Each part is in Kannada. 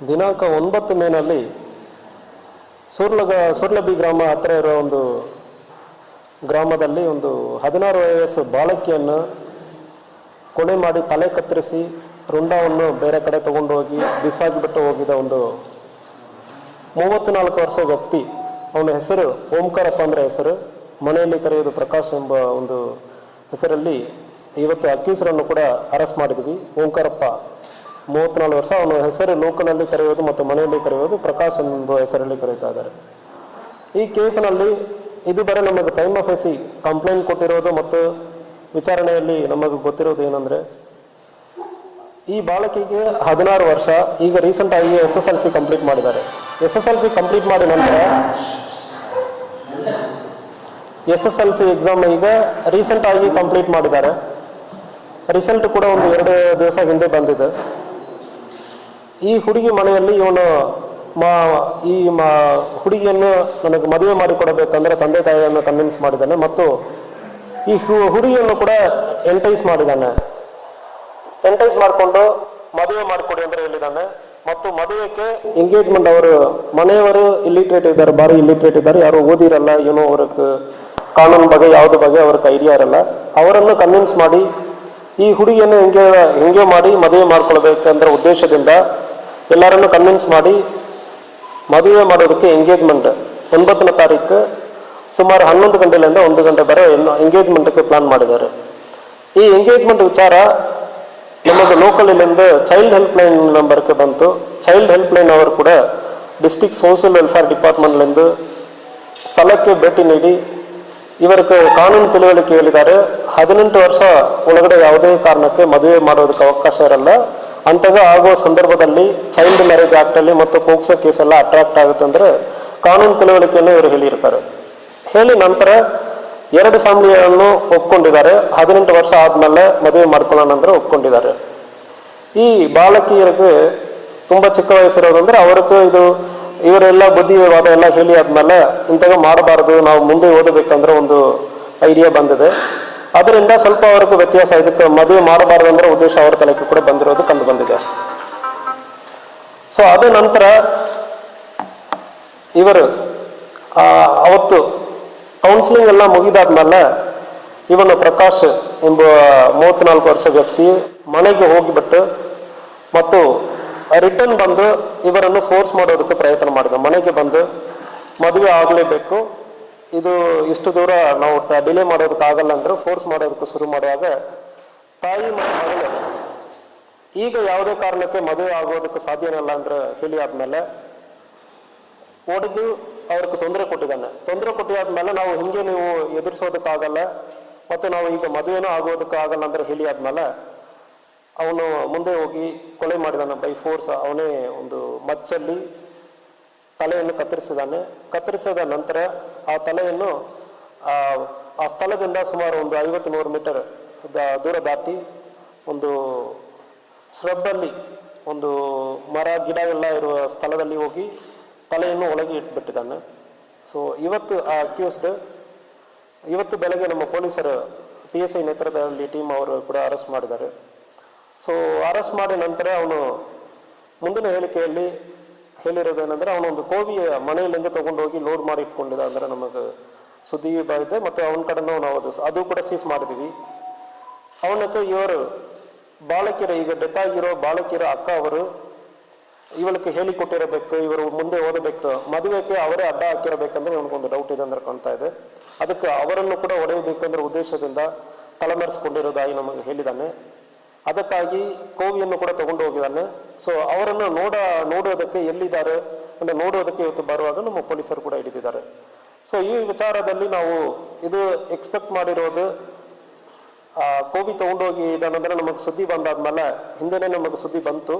ದಿನಾಂಕ ಒಂಬತ್ತು ಮೇನಲ್ಲಿ ಸೂರ್ಲಗ ಸೂರ್ಲಬಿ ಗ್ರಾಮ ಹತ್ತಿರ ಇರೋ ಒಂದು ಗ್ರಾಮದಲ್ಲಿ ಒಂದು ಹದಿನಾರು ವಯಸ್ಸು ಬಾಲಕಿಯನ್ನು ಕೊಲೆ ಮಾಡಿ ತಲೆ ಕತ್ತರಿಸಿ ರುಂಡವನ್ನು ಬೇರೆ ಕಡೆ ತಗೊಂಡು ಹೋಗಿ ಬಿಸಾಕಿಬಿಟ್ಟು ಹೋಗಿದ ಒಂದು ಮೂವತ್ತು ನಾಲ್ಕು ವರ್ಷ ವ್ಯಕ್ತಿ. ಅವನ ಹೆಸರು ಓಂಕಾರಪ್ಪ ಅಂದರೆ ಹೆಸರು. ಮನೆಯಲ್ಲಿ ಕರೆಯೋದು ಪ್ರಕಾಶ್ ಎಂಬ ಒಂದು ಹೆಸರಲ್ಲಿ ಇವತ್ತು ಅಕ್ಯೂಸರನ್ನು ಕೂಡ ಅರೆಸ್ಟ್ ಮಾಡಿದ್ವಿ. ಓಂಕಾರಪ್ಪ ಮೂವತ್ತ್ನಾಲ್ಕು ವರ್ಷ. ಅವನ ಹೆಸರು ಲೋಕಲಲ್ಲಿ ಕರೆಯೋದು ಮತ್ತು ಮನೆಯಲ್ಲಿ ಕರೆಯೋದು ಪ್ರಕಾಶ್ ಎಂಬ ಹೆಸರಲ್ಲಿ ಕರೀತಾ ಇದ್ದಾರೆ. ಈ ಕೇಸಿನಲ್ಲಿ ಇದು ಬರೀ ನಮಗೆ ಟೈಮ್ ಆಫ್ ಎಸಿ ಕಂಪ್ಲೇಂಟ್ ಕೊಟ್ಟಿರೋದು ಮತ್ತು ವಿಚಾರಣೆಯಲ್ಲಿ ನಮಗೆ ಗೊತ್ತಿರೋದು ಏನಂದರೆ, ಈ ಬಾಲಕಿಗೆ ಹದಿನಾರು ವರ್ಷ, ಈಗ ರೀಸೆಂಟ್ ಆಗಿ S S L C complete ಮಾಡಿದ್ದಾರೆ. S S L C complete ಮಾಡಿದ ನಂತರ S S L C exam ಈಗ ರೀಸೆಂಟ್ ಆಗಿ ಕಂಪ್ಲೀಟ್ ಮಾಡಿದ್ದಾರೆ. ರಿಸಲ್ಟ್ ಕೂಡ ಒಂದು ಎರಡು ದಿವಸ ಹಿಂದೆ ಬಂದಿದೆ. ಈ ಹುಡುಗಿ ಮನೆಯಲ್ಲಿ ಇವನು ಮಾ, ಈ ಮಾ ಹುಡುಗಿಯನ್ನು ನನಗೆ ಮದುವೆ ಮಾಡಿಕೊಡಬೇಕಂದ್ರೆ ತಂದೆ ತಾಯಿಯನ್ನು ಕನ್ವಿನ್ಸ್ ಮಾಡಿದ್ದಾನೆ ಮತ್ತು ಈ ಹುಡುಗಿಯನ್ನು ಕೂಡ ಎಂಟೈಸ್ ಮಾಡಿದ್ದಾನೆ. ಎಂಟೈಸ್ ಮಾಡಿಕೊಂಡು ಮದುವೆ ಮಾಡಿಕೊಡಿ ಅಂತ ಹೇಳಿದ್ದಾನೆ. ಮತ್ತು ಮದುವೆಗೆ ಎಂಗೇಜ್ಮೆಂಟ್ ಅವರು, ಮನೆಯವರು ಇಲ್ಲಿಟ್ರೇಟ್ ಇದ್ದಾರೆ, ಭಾರಿ ಇಲ್ಲಿಟ್ರೇಟ್ ಇದ್ದಾರೆ. ಯಾರು ಓದಿರಲ್ಲ, ಏನೋ ಅವ್ರಿಗೆ ಕಾನೂನು ಬಗ್ಗೆ, ಯಾವುದು ಬಗ್ಗೆ ಅವ್ರಿಗೆ ಐಡಿಯಾ ಇರಲ್ಲ. ಅವರನ್ನು ಕನ್ವಿನ್ಸ್ ಮಾಡಿ ಈ ಹುಡುಗಿಯನ್ನು ಹೆಂಗೆ ಹೆಂಗೆ ಮಾಡಿ ಮದುವೆ ಮಾಡ್ಕೊಳ್ಬೇಕಂದ್ರ ಉದ್ದೇಶದಿಂದ ಎಲ್ಲರನ್ನು ಕನ್ವಿನ್ಸ್ ಮಾಡಿ ಮದುವೆ ಮಾಡೋದಕ್ಕೆ ಎಂಗೇಜ್ಮೆಂಟ್ ಒಂಬತ್ತನೇ ತಾರೀಕು ಸುಮಾರು ಹನ್ನೊಂದು ಗಂಟೆಯಿಂದ ಒಂದು ಗಂಟೆ ಬರೋ ಎಂಗೇಜ್ಮೆಂಟ್ಗೆ ಪ್ಲಾನ್ ಮಾಡಿದ್ದಾರೆ. ಈ ಎಂಗೇಜ್ಮೆಂಟ್ ವಿಚಾರ ನಮಗೆ ಲೋಕಲಿಂದ ಚೈಲ್ಡ್ ಹೆಲ್ಪ್ಲೈನ್ ನಂಬರ್ಗೆ ಬಂತು. ಚೈಲ್ಡ್ ಹೆಲ್ಪ್ಲೈನ್ ಅವರು ಕೂಡ ಡಿಸ್ಟಿಕ್ ಸೋಷಿಯಲ್ ವೆಲ್ಫೇರ್ ಡಿಪಾರ್ಟ್ಮೆಂಟ್ಲಿಂದ ಸ್ಥಳಕ್ಕೆ ಭೇಟಿ ನೀಡಿ ಇವರಿಗೆ ಕಾನೂನು ತಿಳುವಳಿಕೆ ಹೇಳಿದ್ದಾರೆ. ಹದಿನೆಂಟು ವರ್ಷ ಒಳಗಡೆ ಯಾವುದೇ ಕಾರಣಕ್ಕೆ ಮದುವೆ ಮಾಡೋದಕ್ಕೆ ಅವಕಾಶ ಇರಲ್ಲ. ಅಂತಾಗ ಆಗುವ ಸಂದರ್ಭದಲ್ಲಿ ಚೈಲ್ಡ್ ಮ್ಯಾರೇಜ್ ಆಕ್ಟಲ್ಲಿ ಮತ್ತು ಪೋಕ್ಸೋ ಎಲ್ಲ ಅಟ್ರಾಕ್ಟ್ ಆಗುತ್ತೆ ಅಂದ್ರೆ ಕಾನೂನು ತಿಳುವಳಿಕೆಯನ್ನು ಇವರು ಹೇಳಿರ್ತಾರೆ. ಹೇಳಿ ನಂತರ ಎರಡು ಫ್ಯಾಮಿಲಿಯನ್ನು ಒಪ್ಕೊಂಡಿದ್ದಾರೆ. ಹದಿನೆಂಟು ವರ್ಷ ಆದಮೇಲೆ ಮದುವೆ ಮಾಡ್ಕೊಳ್ಳೋಣ ಅಂದ್ರೆ ಒಪ್ಕೊಂಡಿದ್ದಾರೆ. ಈ ಬಾಲಕಿಯರಿಗೆ ತುಂಬ ಚಿಕ್ಕ ವಯಸ್ಸಿರೋದಂದ್ರೆ ಅವ್ರಿಗೆ ಇದು ಇವರೆಲ್ಲ ಬುದ್ಧಿವಾದ ಎಲ್ಲ ಹೇಳಿ ಆದ್ಮೇಲೆ ಇಂಥಗ ಮಾಡಬಾರ್ದು, ನಾವು ಮುಂದೆ ಓದಬೇಕಂದ್ರೆ ಒಂದು ಐಡಿಯಾ ಬಂದಿದೆ. ಅದರಿಂದ ಸ್ವಲ್ಪ ಅವರಿಗೂ ವ್ಯತ್ಯಾಸ ಇದಕ್ಕೆ ಮದುವೆ ಮಾಡಬಾರದು ಅಂದ್ರೆ ಉದ್ದೇಶ ಅವರ ತಲೆಗೆ ಕೂಡ ಬಂದಿರೋದು ಕಂಡು ಬಂದಿದೆ. ಸೊ ಅದ ನಂತರ ಇವರು ಅವತ್ತು ಕೌನ್ಸಿಲಿಂಗ್ ಎಲ್ಲ ಮುಗಿದಾದ್ಮೇಲೆ ಇವನು ಪ್ರಕಾಶ್ ಎಂಬ ಮೂವತ್ತ್ನಾಲ್ಕು ವರ್ಷ ವ್ಯಕ್ತಿ ಮನೆಗೆ ಹೋಗಿಬಿಟ್ಟು ಮತ್ತು ರಿಟರ್ನ್ ಬಂದು ಇವರನ್ನು ಫೋರ್ಸ್ ಮಾಡೋದಕ್ಕೆ ಪ್ರಯತ್ನ ಮಾಡಿದ. ಮನೆಗೆ ಬಂದು ಮದುವೆ ಆಗಲೇಬೇಕು. ಇದು ಇಷ್ಟು ದೂರ ನಾವು ಡಿಲೇ ಮಾಡೋದಕ್ಕಾಗಲ್ಲ ಅಂದ್ರೆ ಫೋರ್ಸ್ ಮಾಡೋದಕ್ಕೆ ಶುರು ಮಾಡುವಾಗ ತಾಯಿ ಮತ್ತು ಮಗಳು ಈಗ ಯಾವುದೇ ಕಾರಣಕ್ಕೆ ಮದುವೆ ಆಗೋದಕ್ಕೆ ಸಾಧ್ಯನಲ್ಲ ಅಂದ್ರೆ ಹೇಳಿ ಆದ್ಮೇಲೆ ಒಡೆದು ಅವ್ರಿಗೆ ತೊಂದರೆ ಕೊಟ್ಟಿದ್ದಾನೆ. ತೊಂದರೆ ಕೊಟ್ಟಿದಾದ್ಮೇಲೆ ನಾವು ಹಿಂಗೆ ನೀವು ಎದುರಿಸೋದಕ್ಕಾಗಲ್ಲ ಮತ್ತು ನಾವು ಈಗ ಮದುವೆನೂ ಆಗೋದಕ್ಕಾಗಲ್ಲ ಅಂದ್ರೆ ಹೇಳಿ ಆದ್ಮೇಲೆ ಅವನು ಮುಂದೆ ಹೋಗಿ ಕೊಲೆ ಮಾಡಿದಾನೆ ಬೈ ಫೋರ್ಸ್ ಅವನೇ ಒಂದು ಮಚ್ಚಲ್ಲಿ ತಲೆಯನ್ನು ಕತ್ತರಿಸಿದಾನೆ ಕತ್ತರಿಸಿದ ನಂತರ ಆ ತಲೆಯನ್ನು, ಆ ಸ್ಥಳದಿಂದ ಸುಮಾರು ಒಂದು ಐವತ್ತು ನೂರು ಮೀಟರ್ ದೂರ ದಾಟಿ ಒಂದು ಶ್ರಬ್ಬಲ್ಲಿ ಒಂದು ಮರ, ಗಿಡ ಎಲ್ಲ ಇರುವ ಸ್ಥಳದಲ್ಲಿ ಹೋಗಿ ತಲೆಯನ್ನು ಒಳಗೆ ಇಟ್ಬಿಟ್ಟಿದ್ದಾನೆ. ಸೊ ಇವತ್ತು, ಆ ಅಕ್ಯೂಸ್ಡ್ ಇವತ್ತು ಬೆಳಗ್ಗೆ ನಮ್ಮ ಪೊಲೀಸರು ಪಿ ಎಸ್ ಐ ನೇತೃತ್ವದಲ್ಲಿ ಟೀಮ್ ಅವರು ಕೂಡ ಅರೆಸ್ಟ್ ಮಾಡಿದ್ದಾರೆ. ಸೊ ಅರೆಸ್ಟ್ ಮಾಡಿದ ನಂತರ ಅವನು ಮುಂದಿನ ಹೇಳಿಕೆಯಲ್ಲಿ ಹೇಳಿರೋದೇನೆಂದ್ರೆ ಅವನೊಂದು ಕೋವಿಯ ಮನೆಯಲ್ಲಿಂದ ತಗೊಂಡೋಗಿ ಲೋಡ್ ಮಾಡಿ ಇಟ್ಕೊಂಡಿದ್ದ ಅಂದ್ರೆ ನಮಗೆ ಸುದ್ದಿ ಬಂದಿದೆ. ಮತ್ತು ಅವನ ಕಡೆನೂ ನಾವು ಅದು ಅದು ಕೂಡ ಸೀಸ್ ಮಾಡಿದ್ವಿ. ಅವನಕ್ಕೆ ಇವರು ಬಾಲಕಿಯರ, ಈಗ ಡೆತ್ ಆಗಿರೋ ಬಾಲಕಿಯರ ಅಕ್ಕ ಅವರು ಇವಳಿಗೆ ಹೇಳಿಕೊಟ್ಟಿರಬೇಕು ಇವರು ಮುಂದೆ ಓದಬೇಕು. ಮದುವೆಗೆ ಅವರೇ ಅಡ್ಡ ಹಾಕಿರಬೇಕಂದ್ರೆ ಇವನಿಗೊಂದು ಡೌಟ್ ಇದೆ ಅಂದ್ರೆ ಕಾಣ್ತಾ ಇದೆ. ಅದಕ್ಕೆ ಅವರನ್ನು ಕೂಡ ಒಡೆಯಬೇಕಂದ್ರೆ ಉದ್ದೇಶದಿಂದ ತಲೆಮರೆಸಿಕೊಂಡಿರೋದಾಗಿ ನಮಗೆ ಹೇಳಿದ್ದಾನೆ. ಅದಕ್ಕಾಗಿ ಕೋವಿಯನ್ನು ಕೂಡ ತಗೊಂಡು ಹೋಗಿದ್ದಾನೆ. ಸೊ ಅವರನ್ನು ನೋಡ, ನೋಡೋದಕ್ಕೆ ಎಲ್ಲಿದ್ದಾರೆ ಅಂತ ನೋಡೋದಕ್ಕೆ ಇವತ್ತು ಬರುವಾಗ ನಮ್ಮ ಪೊಲೀಸರು ಕೂಡ ಹಿಡಿದಿದ್ದಾರೆ. ಸೊ ಈ ವಿಚಾರದಲ್ಲಿ ನಾವು ಇದು ಎಕ್ಸ್ಪೆಕ್ಟ್ ಮಾಡಿರೋದು ಕೋವಿ ತಗೊಂಡೋಗಿ ಇದನ್ನಂದ್ರೆ ನಮಗೆ ಸುದ್ದಿ ಬಂದಾದ್ಮೇಲೆ ಹಿಂದೆನೇ ನಮಗೆ ಸುದ್ದಿ ಬಂತು.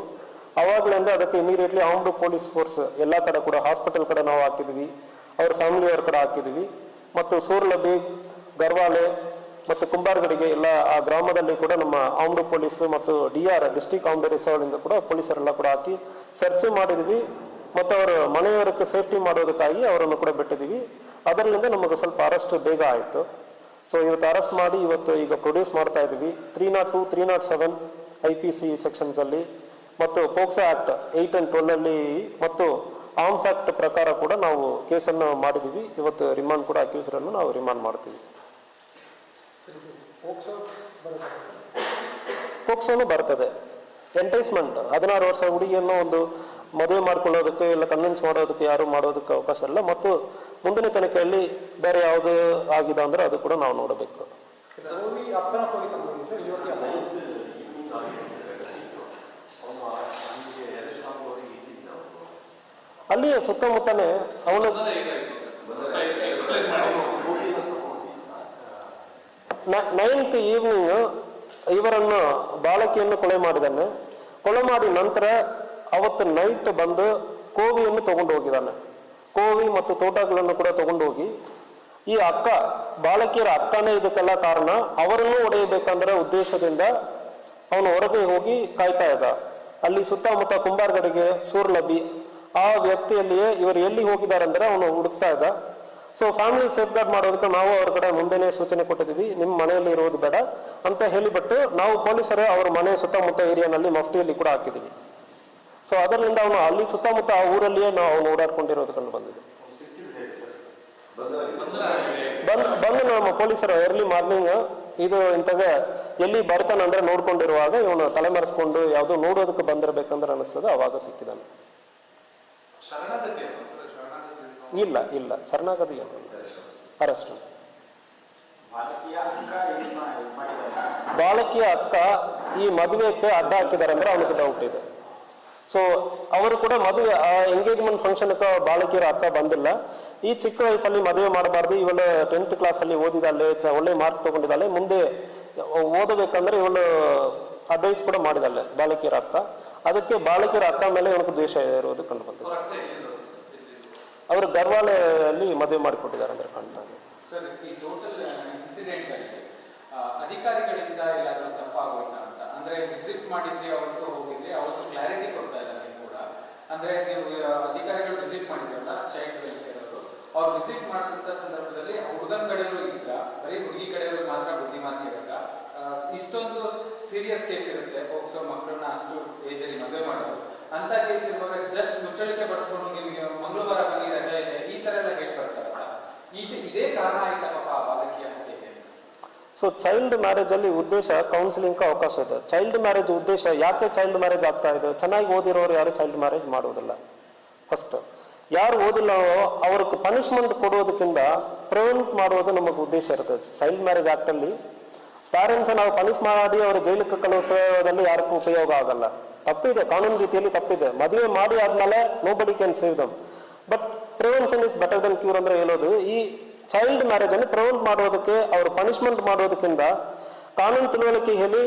ಅವಾಗಲಿಂದ ಅದಕ್ಕೆ ಇಮಿಡಿಯೇಟ್ಲಿ ಆರ್ಮ್ಡ್ ಪೊಲೀಸ್ ಫೋರ್ಸ್ ಎಲ್ಲ ಕಡೆ ಕೂಡ ಹಾಸ್ಪಿಟಲ್ ಕಡೆ ನಾವು ಹಾಕಿದ್ವಿ. ಅವ್ರ ಫ್ಯಾಮಿಲಿಯವ್ರ ಕಡೆ ಹಾಕಿದ್ವಿ. ಮತ್ತು ಸೂರ್ಲಬಿ ಗರ್ವಾಲೆ ಮತ್ತು ಕುಂಬಾರ್ಗಡಿಗೆ ಎಲ್ಲ ಆ ಗ್ರಾಮದಲ್ಲಿ ಕೂಡ ನಮ್ಮ ಆಮ್ರು ಪೊಲೀಸ್ ಮತ್ತು ಡಿ ಆರ್ ಡಿಸ್ಟಿಕ್ ಆರ್ಮ್ಡ್ ರಿಸರ್ವ್ನಿಂದ ಕೂಡ ಪೊಲೀಸರೆಲ್ಲ ಕೂಡ ಹಾಕಿ ಸರ್ಚ್ ಮಾಡಿದ್ವಿ. ಮತ್ತು ಅವರ ಮನೆಯವರಕ್ಕೆ ಸೇಫ್ಟಿ ಮಾಡೋದಕ್ಕಾಗಿ ಅವರನ್ನು ಕೂಡ ಬಿಟ್ಟಿದ್ವಿ ಅದರಿಂದ ನಮಗೆ ಸ್ವಲ್ಪ ಅರೆಸ್ಟ್ ಬೇಗ ಆಯಿತು. ಸೊ, ಇವತ್ತು ಅರೆಸ್ಟ್ ಮಾಡಿ ಇವತ್ತು ಈಗ ಪ್ರೊಡ್ಯೂಸ್ ಮಾಡ್ತಾ ಇದ್ವಿ three not two three not seven I P C ಸೆಕ್ಷನ್ಸಲ್ಲಿ ಮತ್ತು POCSO act eight and twelve ಅಲ್ಲಿ ಮತ್ತು ಆರ್ಮ್ಸ್ ಆ್ಯಕ್ಟ್ ಪ್ರಕಾರ ಕೂಡ ನಾವು ಕೇಸನ್ನು ಮಾಡಿದ್ದೀವಿ. ಇವತ್ತು ರಿಮಾಂಡ್ ಕೂಡ ಅಕ್ಯೂಸರನ್ನು ನಾವು ರಿಮಾಂಡ್ ಮಾಡ್ತೀವಿ. ಪೋಕ್ಸೋನು ಬರ್ತದೆ. ಎಂಟೈಸ್ಮೆಂಟ್ ಹದಿನಾರು ವರ್ಷ ಹುಡುಗಿಯನ್ನು ಒಂದು ಮದುವೆ ಮಾಡ್ಕೊಳ್ಳೋದಕ್ಕೆ ಇಲ್ಲ ಕನ್ವಿನ್ಸ್ ಮಾಡೋದಕ್ಕೆ ಯಾರು ಮಾಡೋದಕ್ಕೆ ಅವಕಾಶ ಇಲ್ಲ. ಮತ್ತು ಮುಂದಿನ ತನಿಖೆಯಲ್ಲಿ ಬೇರೆ ಯಾವುದು ಆಗಿದೆ ಅಂದ್ರೆ ಅದು ಕೂಡ ನಾವು ನೋಡಬೇಕು. ಅಲ್ಲಿಯೇ ಸುತ್ತಮುತ್ತನೇ ಅವನು ನೈನ್ತ್ ಈವ್ನಿಂಗ್ ಇವರನ್ನು ಬಾಲಕಿಯನ್ನು ಕೊಲೆ ಮಾಡಿದಾನೆ ಕೊಲೆ ಮಾಡಿ ನಂತರ ಅವತ್ತು ನೈಟ್ ಬಂದು ಕೋವಿಯನ್ನು ತಗೊಂಡು ಹೋಗಿದ್ದಾನೆ. ಕೋವಿ ಮತ್ತು ತೋಟಗಳನ್ನು ಕೂಡ ತಗೊಂಡು ಹೋಗಿ. ಈ ಅಕ್ಕ, ಬಾಲಕಿಯರ ಅಕ್ಕನೇ ಇದಕ್ಕೆಲ್ಲ ಕಾರಣ, ಅವರನ್ನು ಹೊಡೆಯಬೇಕಂದ್ರೆ ಉದ್ದೇಶದಿಂದ ಅವನು ಹೊರಗೆ ಹೋಗಿ ಕಾಯ್ತಾ ಇದ್ದ. ಅಲ್ಲಿ ಸುತ್ತಮುತ್ತ ಕುಂಬಾರ್ಗಡೆಗೆ ಸೂರ್ಲಬಿ ಆ ವ್ಯಕ್ತಿಯಲ್ಲಿಯೇ ಇವರು ಎಲ್ಲಿ ಹೋಗಿದ್ದಾರೆ ಅಂದ್ರೆ ಅವನು ಹುಡುಕ್ತಾ ಇದ್ದ. ಸೊ ಫ್ಯಾಮಿಲಿ ಸೇಫ್ ಗಾರ್ಡ್ ಮಾಡೋದಕ್ಕೆ ನಾವು ಅವ್ರ ಕಡೆ ಮುಂದೆನೇ ಸೂಚನೆ ಕೊಟ್ಟಿದ್ವಿ ನಿಮ್ಮ ಮನೆಯಲ್ಲಿ ಇರೋದು ಬೇಡ ಅಂತ ಹೇಳಿಬಿಟ್ಟು ನಾವು ಪೊಲೀಸರು ಅವ್ರ ಮನೆ ಸುತ್ತಮುತ್ತ ಏರಿಯಾನಲ್ಲಿ ಮಫ್ತಿಯಲ್ಲಿ ಕೂಡ ಹಾಕಿದ್ದೀವಿ. ಸೊ ಅದರಿಂದ ಅವನು ಅಲ್ಲಿ ಸುತ್ತಮುತ್ತ ಆ ಊರಲ್ಲಿಯೇ ನಾವು ಅವನು ಓಡಾಡ್ಕೊಂಡಿರೋದು ಕಂಡು ಬಂದಿದೆ ಬಂದು ನಮ್ಮ ಪೊಲೀಸರು ಎರ್ಲಿ ಮಾರ್ನಿಂಗ್ ಇದು ಇಂಥವೇ ಎಲ್ಲಿ ಬರ್ತಾನಂದ್ರೆ ನೋಡ್ಕೊಂಡಿರುವಾಗ ಇವನು ತಲೆಮರೆಸ್ಕೊಂಡು ಯಾವುದು ನೋಡೋದಕ್ಕೆ ಬಂದಿರಬೇಕಂದ್ರೆ ಅನಿಸ್ತದೆ ಅವಾಗ ಸಿಕ್ಕಿದಾನೆ ಶರಣಾಗತಿ ಏನು ಸರ್ ಶರಣಾಗತಿ ಇಲ್ಲ ಇಲ್ಲ. ಶರಣಾಗತಿ ಅರೆಸ್ಟ್. ಬಾಲಕಿಯ ಅಕ್ಕ ಈ ಮದುವೆಗೆ ಅಡ್ಡ ಹಾಕಿದ್ದಾರೆ ಅಂದ್ರೆ ಅವನಿಗೆ ಡೌಟ್ ಇದೆ. ಸೊ ಅವರು ಕೂಡ ಮದುವೆ ಎಂಗೇಜ್ಮೆಂಟ್ ಫಂಕ್ಷನ್ ಬಾಲಕಿಯರ ಅಕ್ಕ ಬಂದಿಲ್ಲ. ಈ ಚಿಕ್ಕ ವಯಸ್ಸಲ್ಲಿ ಮದುವೆ ಮಾಡಬಾರ್ದು. ಇವಳು ಟೆಂತ್ ಕ್ಲಾಸ್ ಅಲ್ಲಿ ಓದಿದಾಳೆ ಒಳ್ಳೆ ಮಾರ್ಕ್ ತಗೊಂಡಿದ್ದಾಳೆ. ಮುಂದೆ ಓದಬೇಕಂದ್ರೆ ಇವಳು ಅಡ್ವೈಸ್ ಕೂಡ ಮಾಡಿದಾಳೆ ಬಾಲಕಿಯರ ಅಕ್ಕ. ಅದಕ್ಕೆ ಬಾಲಕಿಯರ ಅಕ್ಕ ಮೇಲೆ ಇವನಿಗೆ ದ್ವೇಷ ಇರುವುದು ಕಂಡು ಬಂದಿದೆ. ಅವ್ರ ಅವರು ಗರ್ವಾಲೆಯಲ್ಲಿ ಮದುವೆ ಮಾಡಿಕೊಟ್ಟಿದ್ದಾರೆ ಅಂದ್ರೆ ಕಾಣ್ತಾ ಇದೆ. ಈ ಅಧಿಕಾರಿಗಳಿಂದ ಎಲ್ಲಾದ್ರೂ ತಪ್ಪಾಗೋಯ್ತಾ ಅಂತ? ಅಂದ್ರೆ ವಿಸಿಟ್ ಮಾಡಿದ್ರಿ ಅವತ್ತು ಹೋಗಿದ್ರಿ ಅವತ್ತು ಕ್ಲಾರಿಟಿ ಕೊಡ್ತಾ ಇಲ್ಲ ನೀವು ಕೂಡ. ಅಂದ್ರೆ ನೀವು ಅಧಿಕಾರಿಗಳು ವಿಸಿಟ್ ಮಾಡಿದ್ರಲ್ಲ ಚೈಲ್ಡ್ ವೆಲ್ಫೇರ್ ಅವರು. ಅವ್ರು ವಿಸಿಟ್ ಮಾಡಿದಂತ ಸಂದರ್ಭದಲ್ಲಿ ಹುಡುಗನ ಕಡೆಯವರು ಇದ್ರ ಬರೀ ಹುಡುಗಿ ಕಡೆಯವ್ರಿಗೆ ಮಾತ್ರ ಬುದ್ಧಿಮಾತಿ ಇರಲ್ಲ. ಇಷ್ಟೊಂದು ಸೀರಿಯಸ್ ಕೇಸ್ ಇರುತ್ತೆ. ಹೋಗ್ಸೋ ಮಕ್ಕಳನ್ನ ಅಷ್ಟು ಏಜಲ್ಲಿ ಮದುವೆ ಮಾಡೋದು. ಅಂತ ಕೇಸ್ ಇರುವಾಗ ಜಸ್ಟ್ ಮುಚ್ಚಳಿಕೆ ಪಡಿಸ್ಕೊಂಡು ನಿಮಗೆ ಮಂಗಳವಾರ ಬನ್ನಿ, ರಜೆ ಇದೆ. ಈ ತರ ಎಲ್ಲ ಹೇಳ್ಬರ್ತಾರಲ್ಲ ಇದು ಕಾರಣ ಆಯ್ತಾ ಬಾಲಕಿಯ ಸೊ ಚೈಲ್ಡ್ ಮ್ಯಾರೇಜ್ ಅಲ್ಲಿ ಉದ್ದೇಶ ಕೌನ್ಸಿಲಿಂಗ್ ಅವಕಾಶ ಇದೆ. ಚೈಲ್ಡ್ ಮ್ಯಾರೇಜ್ ಉದ್ದೇಶ ಯಾಕೆ ಚೈಲ್ಡ್ ಮ್ಯಾರೇಜ್ ಆಗ್ತಾ ಇದೆ? ಚೆನ್ನಾಗಿ ಓದಿರೋರು ಯಾರು ಚೈಲ್ಡ್ ಮ್ಯಾರೇಜ್ ಮಾಡೋದಿಲ್ಲ ಫಸ್ಟ್ ಯಾರು ಓದಿಲ್ಲ ಅವ್ರಿಗೆ ಪನಿಷ್ಮೆಂಟ್ ಕೊಡೋದಕ್ಕಿಂತ ಪ್ರಿವೆಂಟ್ ಮಾಡೋದು ನಮಗೆ ಉದ್ದೇಶ ಇರುತ್ತೆ. ಚೈಲ್ಡ್ ಮ್ಯಾರೇಜ್ ಆಕ್ಟ್ ಅಲ್ಲಿ ಪ್ಯಾರೆಂಟ್ಸ್ ನಾವು ಪನಿಷ್ ಮಾಡಿ ಅವ್ರ ಜೈಲಿಗೆ ಕಳಿಸೋದ್ರಲ್ಲಿ ಯಾರಿಗೂ ಉಪಯೋಗ ಆಗಲ್ಲ. ತಪ್ಪಿದೆ, ಕಾನೂನು ರೀತಿಯಲ್ಲಿ ತಪ್ಪಿದೆ. ಮದುವೆ ಮಾಡಿ ಆದ್ಮೇಲೆ nobody can save them but prevention is better than cure ಅಂದ್ರೆ ಹೇಳೋದು ಈ ಚೈಲ್ಡ್ ಮ್ಯಾರೇಜ್ ಅನ್ನು ಪ್ರಿವೆಂಟ್ ಮಾಡೋದಕ್ಕೆ, ಅವರು ಪನಿಷ್ಮೆಂಟ್ ಮಾಡೋದಕ್ಕಿಂತ ಕಾನೂನು ತಿಳುವಳಿಕೆ ಹೇಳಿ,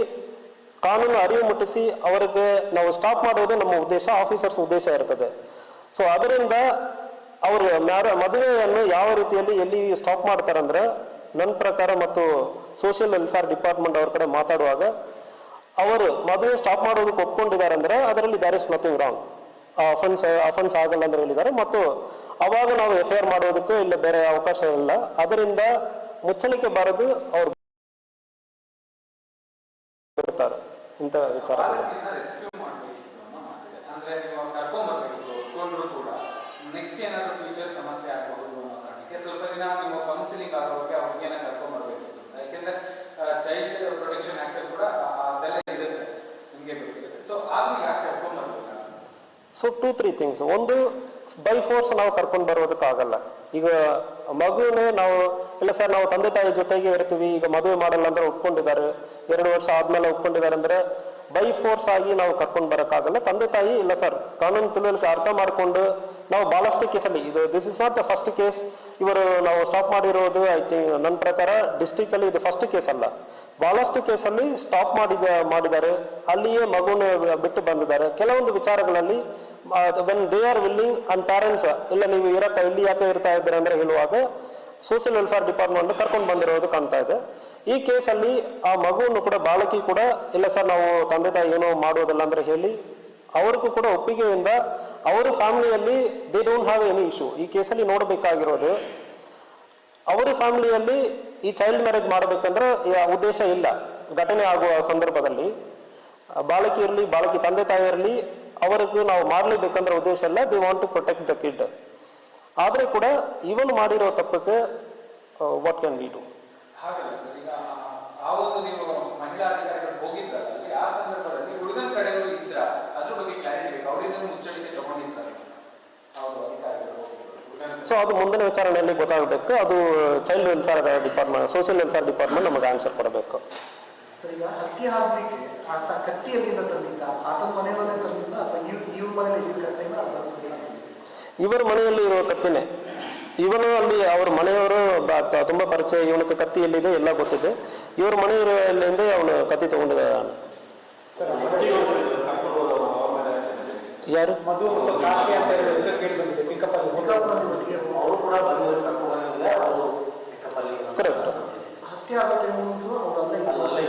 ಕಾನೂನು ಅರಿವು ಮುಟ್ಟಿಸಿ ಅವರಿಗೆ ನಾವು ಸ್ಟಾಪ್ ಮಾಡೋದೇ ನಮ್ಮ ಉದ್ದೇಶ ಆಫೀಸರ್ಸ್ ಉದ್ದೇಶ ಇರ್ತದೆ. ಸೊ ಅದರಿಂದ ಅವರು ಮ್ಯಾರ ಮದುವೆಯನ್ನು ಯಾವ ರೀತಿಯಲ್ಲಿ ಎಲ್ಲಿ ಸ್ಟಾಪ್ ಮಾಡ್ತಾರಂದ್ರೆ, ನನ್ನ ಪ್ರಕಾರ ಮತ್ತು ಸೋಷಿಯಲ್ ವೆಲ್ಫೇರ್ ಡಿಪಾರ್ಟ್ಮೆಂಟ್ ಅವ್ರ ಕಡೆ ಮಾತಾಡುವಾಗ ಅವರು ಮದುವೆ ಸ್ಟಾಪ್ ಮಾಡೋದಕ್ಕೆ ಒಪ್ಕೊಂಡಿದ್ದಾರೆ ಅಂದ್ರೆ ಅದರಲ್ಲಿ there is nothing wrong offence offence ಆಗಲ್ಲ ಅಂತ ಹೇಳಿದ್ದಾರೆ. ಮತ್ತು ಅವಾಗ ನಾವು ಎಫ್ ಐ ಆರ್ ಮಾಡೋದಕ್ಕೆ ಇಲ್ಲ, ಬೇರೆ ಅವಕಾಶ ಇಲ್ಲ. ಅದರಿಂದ ಮುಚ್ಚಲಿಕ್ಕೆ ಬಾರದು ಅವ್ರು ಬರ್ತಾರೆ ಇಂಥ ವಿಚಾರಗಳು ನೆಕ್ಸ್ಟ್ ರೆಸ್ಕ್ಯೂ ಮಾಡಬೇಕಿತ್ತು ಅನ್ನೋ ಮಾತಿದೆ ಅಂದ್ರೆ ನೀವು ಕರ್ಕೊಂಡ್ಬರ್ಬೇಕು ಕೊಂಡ್ರು ಕೂಡ ನೆಕ್ಸ್ಟ್ ಏನಾದ್ರು ಫ್ಯೂಚರ್ ಸಮಸ್ಯೆ ಆಗಬಹುದು ಅನ್ನೋ ಕಾರಣಕ್ಕೆ ಸ್ವಲ್ಪ ದಿನ ನೀವು ಕೌನ್ಸಿಲಿಂಗ್ ಆಗೋಕೆ ಆ ಹುಡುಗಿಯನ್ನ ಕರ್ಕೊಂಡ್ಬರ್ಬೇಕಿತ್ತು ಅಂತ ಯಾಕೆಂದ್ರೆ ಚೈಲ್ಡ್ ಪ್ರೊಟೆಕ್ಷನ್ ಆಕ್ಟ್ ಕೂಡ ಆ- ಅದೆಲ್ಲ ಇರುತ್ತೆ ನಿಮ್ಗೆ ಗೊತ್ತಿರುತ್ತೆ ಸೊ ಟೂ ತ್ರೀ ಥಿಂಗ್ಸ್ ಒಂದು ಬೈ ಫೋರ್ಸ್ ನಾವು ಕರ್ಕೊಂಡು ಬರೋದಕ್ಕಾಗಲ್ಲ. ಈಗ ಮಗುವೇ ನಾವು, ಇಲ್ಲ ಸರ್ ನಾವು ತಂದೆ ತಾಯಿ ಜೊತೆಗೆ ಇರ್ತೀವಿ, ಈಗ ಮದುವೆ ಮಾಡಲ್ಲ ಅಂದ್ರೆ ಒಪ್ಕೊಂಡಿದ್ದಾರೆ. ಎರಡು ವರ್ಷ ಆದ್ಮೇಲೆ ಒಪ್ಕೊಂಡಿದ್ದಾರೆ ಅಂದ್ರೆ ಬೈ ಫೋರ್ಸ್ ಆಗಿ ನಾವು ಕರ್ಕೊಂಡು ಬರೋಕ್ಕಾಗಲ್ಲ. ತಂದೆ ತಾಯಿ, ಇಲ್ಲ ಸರ್ ಕಾನೂನು ತಿಳುವಳಿಕೆ ಅರ್ಥ ಮಾಡಿಕೊಂಡು ನಾವು ಬಹಳಷ್ಟು ಕೇಸಲ್ಲಿ ಇದು this is not the first case ಇವರು ನಾವು ಸ್ಟಾಪ್ ಮಾಡಿರೋದು ಐ ಥಿಂಕ್ ನನ್ನ ಪ್ರಕಾರ ಡಿಸ್ಟಿಕ್ ಅಲ್ಲಿ ಇದು ಫಸ್ಟ್ ಕೇಸ್ ಅಲ್ಲ. ಬಹಳಷ್ಟು ಕೇಸಲ್ಲಿ ಸ್ಟಾಪ್ ಮಾಡಿದ, ಮಾಡಿದ್ದಾರೆ. ಅಲ್ಲಿಯೇ ಮಗುನ ಬಿಟ್ಟು ಬಂದಿದ್ದಾರೆ. ಕೆಲವೊಂದು ವಿಚಾರಗಳಲ್ಲಿ when they are willing and parents ಇಲ್ಲ ನೀವು ಇರಕ್ಕ, ಇಲ್ಲಿ ಯಾಕೆ ಇರ್ತಾ ಇದ್ದೀರ ಅಂದ್ರೆ ಹೇಳುವಾಗ ಸೋಷಿಯಲ್ ವೆಲ್ಫೇರ್ ಡಿಪಾರ್ಟ್ಮೆಂಟ್ ಕರ್ಕೊಂಡು ಬಂದಿರೋದು ಕಾಣ್ತಾ ಇದೆ. ಈ ಕೇಸಲ್ಲಿ ಆ ಮಗುವನ್ನು ಕೂಡ, ಬಾಲಕಿ ಕೂಡ, ಇಲ್ಲ ಸರ್, ನಾವು ತಂದೆ ತಾಯಿ ಏನೋ ಮಾಡೋದಿಲ್ಲ ಅಂದ್ರೆ ಹೇಳಿ, ಅವ್ರಿಗೂ ಕೂಡ ಒಪ್ಪಿಗೆಯಿಂದ ಅವರ ಫ್ಯಾಮಿಲಿಯಲ್ಲಿ they don't have any issue ಈ ಕೇಸಲ್ಲಿ ನೋಡಬೇಕಾಗಿರೋದು ಅವರ ಫ್ಯಾಮಿಲಿಯಲ್ಲಿ ಈ ಚೈಲ್ಡ್ ಮ್ಯಾರೇಜ್ ಮಾಡಬೇಕಂದ್ರೆ ಉದ್ದೇಶ ಇಲ್ಲ. ಘಟನೆ ಆಗುವ ಸಂದರ್ಭದಲ್ಲಿ, ಬಾಲಕಿ ಇರಲಿ, ಬಾಲಕಿ ತಂದೆ ತಾಯಿ ಇರಲಿ, ಅವರಿಗೂ ನಾವು ಮಾಡಲೇಬೇಕಂದ್ರೆ ಉದ್ದೇಶ ಇಲ್ಲ. They want to protect the kid ಆದರೆ ಕೂಡ ಇವನು ಮಾಡಿರೋ ತಪ್ಪಕ್ಕೆ ವಾಟ್ ಕ್ಯಾನ್ ವಿ ಡೂ ಹಾಗಲ್ಲ ಸರ್ ಈಗ ಆ- ಆ ಒಂದು ನೀವು ಮಹಿಳಾ ಅಧಿಕಾರಿಗಳು ಹೋಗಿದ್ರಲ್ಲ ಅಲ್ಲಿ ಆ ಸಂದರ್ಭದಲ್ಲಿ ಹುಡುಗನ ಕಡೆಯವರು ಇದ್ರ ಅದ್ರ ಬಗ್ಗೆ ಕ್ಲಾರಿಟಿ ಬೇಕು ಅವರಿಂದ ಮುಚ್ಚಳಿಕೆ ತಗೊಂಡಿರ್ತಾರೆ ಅವರು ಅಧಿಕಾರಿಗಳು ಹೋಗಿದ್ರು. ಹುಡುಗನ ಸೊ ಅದು ಮುಂದಿನ ವಿಚಾರಣೆಯಲ್ಲಿ ಗೊತ್ತಾಗಬೇಕು. ಅದು child welfare department social welfare department ನಮಗೆ ಆನ್ಸರ್ ಕೊಡಬೇಕು. ಇವರ ಮನೆಯಲ್ಲಿ? ಇರುವ ಕತ್ತಿನೇ. ಇವನು ಅಲ್ಲಿ ಅವ್ರ ಮನೆಯವರು ತುಂಬ ಪರಿಚಯ ಇವನಕ್ಕೆ ಕತ್ತಿ ಎಲ್ಲಿದೆ ಎಲ್ಲ ಗೊತ್ತಿದೆ. ಇವ್ರ ಮನೆ ಅವನು ಕತ್ತಿ ತಗೊಂಡಿದ್ದಾನೆ. ಯಾರು? ಕೂಡ ಅವರು ಕರೆಕ್ಟ್ ಹತ್ಯೆ ಅವರಲ್ಲ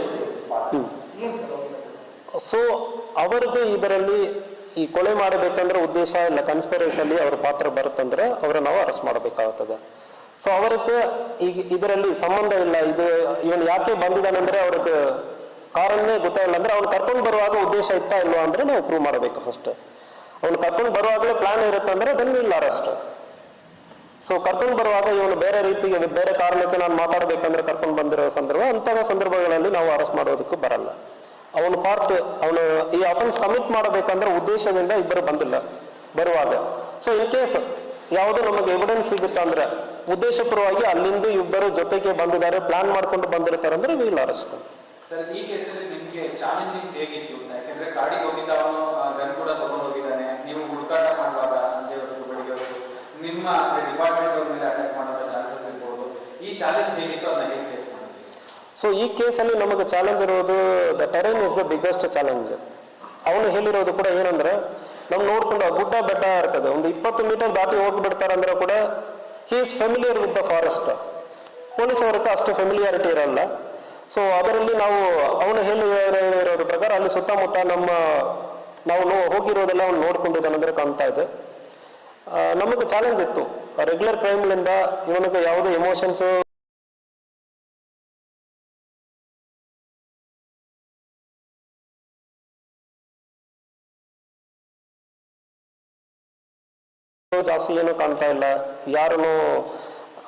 ಸೊ ಅವರಿಗೆ ಇದರಲ್ಲಿ ಈ ಕೊಲೆ ಮಾಡಬೇಕಂದ್ರೆ ಉದ್ದೇಶ ಇಲ್ಲ. ಕನ್ಸ್ಪಿರಸಿಯಲ್ಲಿ ಅವ್ರ ಪಾತ್ರ ಬರುತ್ತಂದ್ರೆ ಅವರನ್ನ ನಾವು ಅರೆಸ್ಟ್ ಮಾಡಬೇಕಾಗುತ್ತದೆ ಸೊ ಅವರಿಗೆ ಈಗ ಇದರಲ್ಲಿ ಸಂಬಂಧ ಇಲ್ಲ. ಇದು ಇವನು ಯಾಕೆ ಬಂದಿದ್ದಾನಂದ್ರೆ ಅವ್ರಿಗೆ ಕಾರಣನೇ ಗೊತ್ತಾಗಿಲ್ಲ ಅಂದ್ರೆ ಅವ್ನು ಕರ್ಕೊಂಡು ಬರುವಾಗ ಉದ್ದೇಶ ಇತ್ತಾ ಇಲ್ವಾ ಅಂದ್ರೆ ನಾವು ಪ್ರೂವ್ ಮಾಡಬೇಕು ಫಸ್ಟ್ ಅವ್ನು ಕರ್ಕೊಂಡು ಬರುವಾಗಲೇ ಪ್ಲಾನ್ ಇರುತ್ತೆ ಅಂದ್ರೆ ಅದನ್ನು ಇಲ್ಲ ಅರೆಸ್ಟ್ ಸೊ ಕರ್ಕೊಂಡು ಬರುವಾಗ ಇವನು ಬೇರೆ ರೀತಿಗೆ, ಬೇರೆ ಕಾರಣಕ್ಕೆ ನಾನು ಮಾತಾಡಬೇಕಂದ್ರೆ ಕರ್ಕೊಂಡು ಬಂದಿರೋ ಸಂದರ್ಭ, ಅಂತಹ ಸಂದರ್ಭಗಳಲ್ಲಿ ನಾವು ಅರೆಸ್ಟ್ ಮಾಡೋದಕ್ಕೆ ಬರಲ್ಲ. ಅವನು ಪಾರ್ಟ್ ಅವನು ಈ ಅಫೆನ್ಸ್ ಕಮಿಟ್ ಮಾಡಬೇಕಂದ್ರೆ ಉದ್ದೇಶದಿಂದ ಇಬ್ಬರು ಬಂದಿಲ್ಲ, ಬರುವಾಗ. ಸೊ ಇನ್ ಕೇಸ್ ಯಾವುದು ನಮಗೆ ಎವಿಡೆನ್ಸ್ ಸಿಗುತ್ತೆ ಅಂದ್ರೆ, ಉದ್ದೇಶಪೂರ್ವವಾಗಿ ಅಲ್ಲಿಂದ ಇಬ್ಬರು ಜೊತೆಗೆ ಬಂದಿದ್ದಾರೆ ಪ್ಲಾನ್ ಮಾಡ್ಕೊಂಡು ಬಂದಿರ್ತಾರೆ ಅಂದ್ರೆ ವಿಲ್ ಅರೆಸ್ಟ್ ಸರ್ ಈ ಕೇಸಲ್ಲಿ ನಿಮ್ಗೆ ಚಾಲೆಂಜಿಂಗ್ ಯಾಕಂದ್ರೆ ಹೋಗಿದ್ದ ಗನ್ ಕೂಡ ತಗೊಂಡು ಹೋಗಿದ್ದಾನೆ ನೀವು ಹುಡುಕಾಟ ಮಾಡುವಾಗ ಸಂಜೆವರೆಗೂ ಬೆಳಿಗ್ಗೆವರೆಗೂ ನಿಮ್ಮ ಡಿಪಾರ್ಟ್ಮೆಂಟ್ ಮೇಲೆ ಅಟ್ಯಾಕ್ ಚಾನ್ಸಸ್ ಇರ್ಬೋದು. ಈ ಚಾಲೆಂಜ್ ಹೇಗಿತ್ತು ಅದನ್ನ ಹೇಗೆ ಫೇಸ್ ಸೊ ಈ ಕೇಸಲ್ಲಿ ನಮಗೆ ಚಾಲೆಂಜ್ ಇರೋದು the terrain is the biggest challenge ಅವನು ಹೇಳಿರೋದು ಕೂಡ ಏನಂದ್ರೆ ನಾವು ನೋಡ್ಕೊಂಡು ಗುಡ್ಡ ಬೆಟ್ಟ ಇರ್ತದೆ. ಒಂದು ಇಪ್ಪತ್ತು ಮೀಟರ್ ದಾಟಿ ಹೋಗ್ಬಿಡ್ತಾರೆ ಅಂದ್ರೆ ಕೂಡ he is familiar with the forest police ಅವ್ರಿಗೆ ಅಷ್ಟು ಫೆಮಿಲಿಯಾರಿಟಿ ಇರಲ್ಲ. ಸೊ ಅದರಲ್ಲಿ ನಾವು, ಅವನು ಹೇಳಿರೋದ್ರ ಪ್ರಕಾರ ಅಲ್ಲಿ ಸುತ್ತಮುತ್ತ ನಮ್ಮ, ನಾವು ಹೋಗಿರೋದೆಲ್ಲ ಅವ್ನು ನೋಡ್ಕೊಂಡಿದ್ದಾನಂದ್ರೆ ಕಾಣ್ತಾ ಇದೆ. ನಮಗೆ ಚಾಲೆಂಜ್ ಇತ್ತು. ರೆಗ್ಯುಲರ್ ಕ್ರೈಮ್ಲಿಂದ ಇವನಿಗೆ ಯಾವುದೇ ಎಮೋಷನ್ಸ್ ಜಾಸ್ತಿ ಏನು ಕಾಣ್ತಾ ಇಲ್ಲ. ಯಾರನ್ನು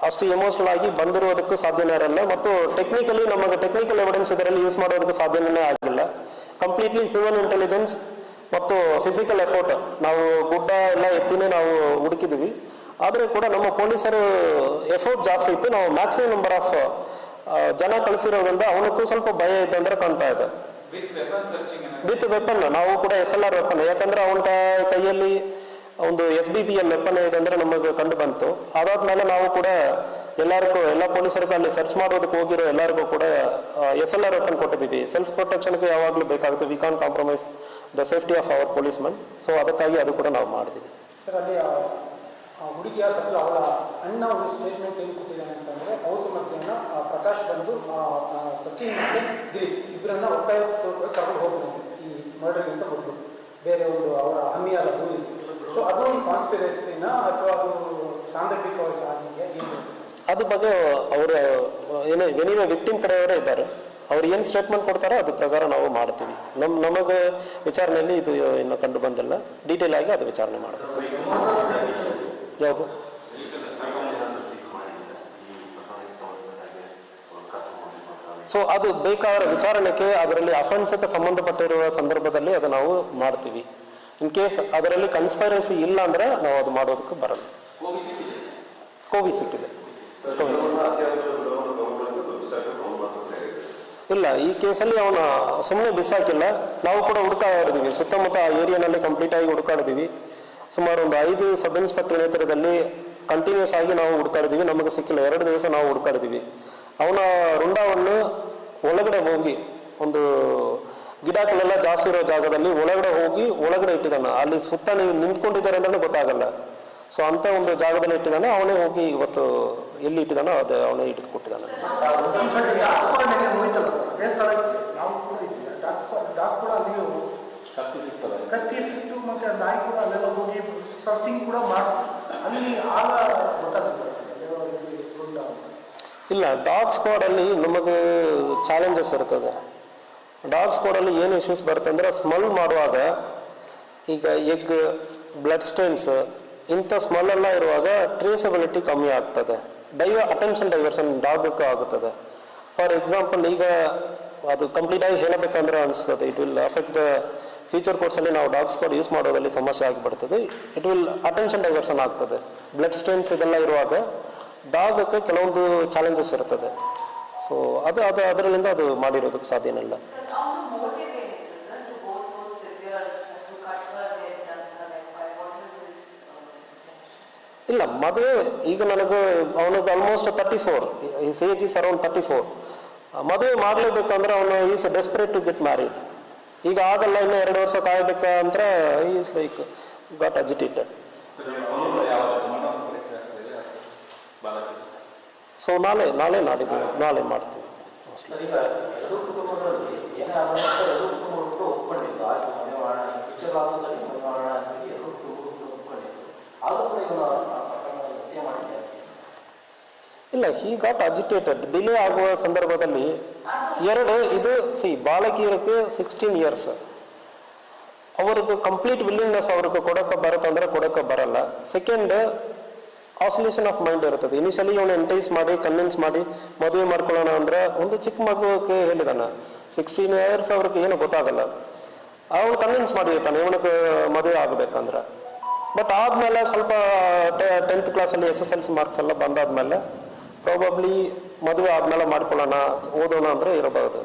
ಅಷ್ಟು ಎಮೋಷನಲ್ ಆಗಿ ಬಂದಿರೋದಕ್ಕೂ ಸಾಧ್ಯನೇ ಇರಲ್ಲ. ಮತ್ತು ಟೆಕ್ನಿಕಲಿ ನಮಗೆ ಟೆಕ್ನಿಕಲ್ ಎವಿಡೆನ್ಸ್ ಇದರಲ್ಲಿ ಯೂಸ್ ಮಾಡೋದಕ್ಕೆ ಸಾಧ್ಯನೇ ಆಗಿಲ್ಲ. ಕಂಪ್ಲೀಟ್ಲಿ ಹ್ಯೂಮನ್ ಇಂಟೆಲಿಜೆನ್ಸ್ ಮತ್ತು ಫಿಸಿಕಲ್ ಎಫರ್ಟ್ ನಾವು ಗುಡ್ಡ ಎಲ್ಲ ಎತ್ತಿನೇ ನಾವು ಹುಡುಕಿದ್ವಿ. ಆದರೆ ಕೂಡ ನಮ್ಮ ಪೊಲೀಸರು ಎಫರ್ಟ್ ಜಾಸ್ತಿ ಇತ್ತು. ನಾವು ಮ್ಯಾಕ್ಸಿಮಮ್ ನಂಬರ್ ಆಫ್ ಜನ ಕಳಿಸಿರೋದ್ರಿಂದ ಅವನಕ್ಕೂ ಸ್ವಲ್ಪ ಭಯ ಇದ್ದಂದ್ರೆ ಕಾಣ್ತಾ ಇದೆ. ವಿತ್ ವೆಪನ್ ನಾವು ಕೂಡ ಎಸ್ ಎಲ್ ಆರ್ ವೆಪನ್ ಯಾಕಂದ್ರೆ ಅವನ ಕೈಯಲ್ಲಿ ಒಂದು S B B L weapon ಇದೆ ಅಂದ್ರೆ ನಮಗೆ ಕಂಡು ಬಂತು. ಅದಾದ್ಮೇಲೆ ನಾವು ಕೂಡ ಎಲ್ಲರಿಗೂ ಎಲ್ಲ ಪೊಲೀಸರಿಗೂ ಅಲ್ಲಿ ಸರ್ಚ್ ಮಾಡೋದಕ್ಕೆ ಹೋಗಿರೋ ಎಲ್ಲರಿಗೂ ಕೂಡ ಎಸ್ ಎಲ್ ಆರ್ ವೆಪನ್ ಕೊಟ್ಟಿದ್ದೀವಿ. ಸೆಲ್ಫ್ ಪ್ರೊಟೆಕ್ಷನ್ಗೆ ಯಾವಾಗಲೂ ಬೇಕಾಗುತ್ತೆ. We can't compromise the safety of our policeman so ಅದಕ್ಕಾಗಿ ಅದು ಕೂಡ ನಾವು ಮಾಡ್ತೀವಿ. ಹುಡುಗಿಯ ಸತ್ಲ ಅವಳ ಅಣ್ಣ ಒಂದು ಸ್ಟೇಟ್ಮೆಂಟ್ ಏನು ಕೊಟ್ಟಿದ್ದಾನೆ ಅಂತಂದ್ರೆ ಅವತ್ತು ಮಧ್ಯಾಹ್ನ ಪ್ರಕಾಶ್ ಬಂದು ಸಚಿನ್ ಮತ್ತೆ ದಿಲೀಪ್ ಇಬ್ಬರನ್ನ ಒತ್ತಾಯ ಕರ್ಕೊಂಡು ಹೋಗ್ಬೋದು ಈ ಮರ್ಡರ್ಗಿಂತ ಮೊದಲು. ಬೇರೆ ಒಂದು ಅವರ ಹಮ್ಮಿಯಾಲ ಭೂಮಿ ಸೊ ಅದು ಒಂದು ಕಾನ್ಸ್ಪಿರಸಿನ ಅಥವಾ ಅದು ಸಾಂದರ್ಭಿಕವಾಗಿ ಆಗಿದೆಯಾ? ಏನು? ಅದ್ರ ಬಗ್ಗೆ ಅವರು ಏನೇ ವೆನಿವೆ ವಿಕ್ಟಿಮ್ ಕಡೆಯವರೇ ಇದ್ದಾರೆ. ಅವ್ರು ಏನು ಸ್ಟೇಟ್ಮೆಂಟ್ ಕೊಡ್ತಾರೋ ಅದ್ರ ಪ್ರಕಾರ ನಾವು ಮಾಡ್ತೀವಿ. ನಮ್ಮ ನಮಗೆ ವಿಚಾರಣೆಯಲ್ಲಿ ಇದು ಇನ್ನು ಕಂಡು ಬಂದಿಲ್ಲ. ಡೀಟೇಲ್ ಆಗಿ ಅದು ವಿಚಾರಣೆ ಮಾಡಬೇಕು. ಯಾವುದು? ಸೊ ಅದು ಬೇಕಾದ ವಿಚಾರಣೆಗೆ ಅದರಲ್ಲಿ ಅಫೆನ್ಸ್ಗೆ ಸಂಬಂಧಪಟ್ಟಿರುವ ಸಂದರ್ಭದಲ್ಲಿ ಅದು ನಾವು ಮಾಡ್ತೀವಿ. ಇನ್ ಕೇಸ್ ಅದರಲ್ಲಿ ಕನ್ಸ್ಪೈರೆನ್ಸಿ ಇಲ್ಲ ಅಂದ್ರೆ ನಾವು ಅದು ಮಾಡೋದಕ್ಕೆ ಬರಲ್ಲ. ಕೋವಿ ಸಿಕ್ಕಿದೆ. ಕೋವಿ ಸಿಕ್ಕಿದೆ. ಇಲ್ಲ, ಈ ಕೇಸಲ್ಲಿ ಅವನ ಸುಮ್ಮನೆ ಬಿಸಾಕಿಲ್ಲ. ನಾವು ಕೂಡ ಹುಡುಕಾಡಿದೀವಿ. ಸುತ್ತಮುತ್ತ ಆ ಏರಿಯಾನಲ್ಲಿ ಕಂಪ್ಲೀಟ್ ಆಗಿ ಹುಡುಕಾಡಿದೀವಿ. ಸುಮಾರು ಒಂದು ಐದು ಸಬ್ ಇನ್ಸ್ಪೆಕ್ಟರ್ ನೇತೃತ್ವದಲ್ಲಿ ಕಂಟಿನ್ಯೂಸ್ ಆಗಿ ನಾವು ಹುಡುಕಾಡಿದೀವಿ. ನಮಗೆ ಸಿಕ್ಕಿಲ್ಲ. ಎರಡು ದಿವಸ ನಾವು ಹುಡುಕಾಡಿದೀವಿ. ಅವನ ರುಂಡವನ್ನು ಒಳಗಡೆ ಹೋಗಿ ಒಂದು ಗಿಡಗಳೆಲ್ಲ ಜಾಸ್ತಿ ಇರೋ ಜಾಗದಲ್ಲಿ ಒಳಗಡೆ ಹೋಗಿ ಒಳಗಡೆ ಇಟ್ಟಿದ್ದಾನೆ. ಅಲ್ಲಿ ಸುತ್ತ ನೀವು ನಿಂತ್ಕೊಂಡಿದ್ದಾರೆ ಅಂದ್ರೆ ಗೊತ್ತಾಗಲ್ಲ. ಸೊ ಅಂತ ಒಂದು ಜಾಗದಲ್ಲಿ ಇಟ್ಟಿದ್ದಾನೆ. ಅವನೇ ಹೋಗಿ ಇವತ್ತು ಎಲ್ಲಿ ಇಟ್ಟಿದ್ದಾನೋ ಅದು ಅವನೇ ಹಿಡಿದು ಕೊಟ್ಟಿದ್ದಾನೆ ಡಾಕ್ ಸ್ಕ್ವಾಡ್ ನೆನ್ನೆ ಹೋಯ್ತಲ್ಲ ಸರ್ ಅದೇ ಸ್ಥಳಕ್ಕೆ ನಾವು ಕೂಡ ಇದ್ದಿಲ್ಲ ಡಾಕ್ ಸ್ಕ್ವಾಡ್ ಡಾಕ್ ಕೂಡ ಅಲ್ಲಿಗೆ ಹೋಗಿ ಕತ್ತಿ ಸಿಕ್ತು ಮತ್ತೆ ಆ ನಾಯಿ ಕೂಡ ಅಲ್ಲೆಲ್ಲ ಹೋಗಿ ಸರ್ಚಿಂಗ್ ಕೂಡ ಮಾಡ್ತು ಅಲ್ಲಿ ಆಗ ಗೊತ್ತಾಗುತ್ತೆ ಏನೋ ಇಲ್ಲಿ ಗುಂಡ ಅಂತ. ಇಲ್ಲ ಡಾಗ್ ಸ್ಕ್ವಾಡಲ್ಲಿ ನಮಗೆ ಚಾಲೆಂಜಸ್ ಇರ್ತದೆ. ಡಾಗ್ ಸ್ಕ್ವಾಡಲ್ಲಿ ಏನು ಇಶ್ಯೂಸ್ ಬರುತ್ತೆ ಅಂದರೆ ಸ್ಮೆಲ್ ಮಾಡುವಾಗ, ಈಗ ಎಗ್ ಬ್ಲಡ್ ಸ್ಟೈನ್ಸ್ ಇಂಥ ಸ್ಮೆಲ್ ಎಲ್ಲ ಇರುವಾಗ ಟ್ರೇಸಬಿಲಿಟಿ ಕಮ್ಮಿ ಆಗ್ತದೆ. ಡೈವ ಅಟೆನ್ಷನ್ ಡೈವರ್ಷನ್ ಡಾಗಕ್ಕೆ ಆಗುತ್ತದೆ. ಫಾರ್ ಎಕ್ಸಾಂಪಲ್ ಈಗ ಅದು ಕಂಪ್ಲೀಟ್ ಆಗಿ ಹೇಳಬೇಕಂದ್ರೆ ಅನಿಸ್ತದೆ it will affect the future ಕೋರ್ಸಲ್ಲಿ ನಾವು ಡಾಗ್ ಕೋಡ್ ಯೂಸ್ ಮಾಡೋದಲ್ಲಿ ಸಮಸ್ಯೆ ಆಗಿಬಿಡ್ತದೆ. ಇಟ್ ವಿಲ್ ಅಟೆನ್ಷನ್ ಡೈವರ್ಷನ್ ಆಗ್ತದೆ. ಬ್ಲಡ್ ಸ್ಟೈನ್ಸ್ ಇದೆಲ್ಲ ಇರುವಾಗ ಡಾಗಕ್ಕೆ ಕೆಲವೊಂದು ಚಾಲೆಂಜಸ್ ಇರ್ತದೆ ಸೊ ಅದು ಅದು ಅದರಲ್ಲಿಂದ ಅದು ಮಾಡಿರೋದಕ್ಕೆ ಸಾಧ್ಯನೇ ಇಲ್ಲ. Sir, ಅವನು motive ಏನಿತ್ತು sir to go so severe, to cut her dead ಅಂತ like why what was his intention? ಇಲ್ಲ ಮದುವೆ ಈಗ ನನಗೆ ಅವನಿಗೆ almost thirty four is age is around thirty four ಮದುವೆ ಮಾಡಲೇಬೇಕಂದ್ರೆ ಅವನು is desperate to get married ಈಗ ಆಗಲ್ಲ ಇನ್ನು ಎರಡು ವರ್ಷ ಕಾಯಬೇಕಂದ್ರೆ is like got agitated so ನಾಳೆ ನಾಳೆ ನಾಡಿದ್ದು ನಾಳೆ ಮಾಡ್ತೀವಿ ಸರ್ ಈಗ ಎರಡೂ ಕುಟುಂಬಗಳಲ್ಲಿ ಏನೇ ಆದ್ರೆ ಎರಡೂ ಕುಟುಂಬಗಳು ಒಪ್ಕೊಂಡಿದ್ದು ಆಯ್ತು ಮನೆ ಮಾಡೋಣ ಪಿಕ್ಚರ್ ಆಫೀಸಲ್ಲಿ ಮನೆ ಮಾಡೋಣ ಅಂತೇಳಿ ಎರಡೂ ಕುಟುಂಬಗಳು ಒಪ್ಕೊಂಡಿದ್ದು ಆದರೂ ಕೂಡ ನಾಳೆ ನಾಳೆ ನಾಡಿದ್ದು ನಾಳೆ ಮಾಡಿದ್ದಾರೆ. ಇಲ್ಲ ಹೀ ಗಾಟ್ ಅಜಿಟೇಟೆಡ್ ಡಿಲೇ ಆಗುವ ಸಂದರ್ಭದಲ್ಲಿ ಎರಡು ಇದು ಸಿ ಬಾಲಕಿಯರಿಗೆ ಸಿಕ್ಸ್ಟೀನ್ ಇಯರ್ಸ್ ಅವ್ರಿಗೆ ಕಂಪ್ಲೀಟ್ ವಿಲ್ಲಿಂಗ್ನೆಸ್ ಅವ್ರಿಗೆ ಕೊಡೋಕೆ ಬರುತ್ತಂದ್ರೆ ಕೊಡೋಕೆ ಬರಲ್ಲ. ಸೆಕೆಂಡ್ ಆಸೋಲೇಷನ್ ಆಫ್ ಮೈಂಡ್ ಇರ್ತದೆ ಇನಿಷಿಯಲಿ ಇವನು ಎಂಟೈಸ್ ಮಾಡಿ ಕನ್ವಿನ್ಸ್ ಮಾಡಿ, ಮದುವೆ ಮಾಡ್ಕೊಳ್ಳೋಣ ಅಂದ್ರೆ ಒಂದು ಚಿಕ್ಕ ಮಗುಕ್ಕೆ ಹೇಳಿದಾನ. ಸಿಕ್ಸ್ಟೀನ್ ಇಯರ್ಸ್ ಅವ್ರಿಗೆ ಏನು ಗೊತ್ತಾಗಲ್ಲ. ಅವನು ಕನ್ವಿನ್ಸ್ ಮಾಡಿ ಇರ್ತಾನೆ, ಇವನಿಗೆ ಮದುವೆ ಆಗಬೇಕಂದ್ರೆ. ಬಟ್ ಆದ್ಮೇಲೆ ಸ್ವಲ್ಪ ಟೆಂತ್ ಕ್ಲಾಸಲ್ಲಿ S S L C marks ಎಲ್ಲ ಬಂದಾದ್ಮೇಲೆ ಪ್ರಾಬಬ್ಲಿ ಮದುವೆ ಆದ್ಮೇಲೆ ಮಾಡ್ಕೊಳ್ಳೋಣ, ಓದೋಣ ಅಂದ್ರೆ ಇರಬಹುದು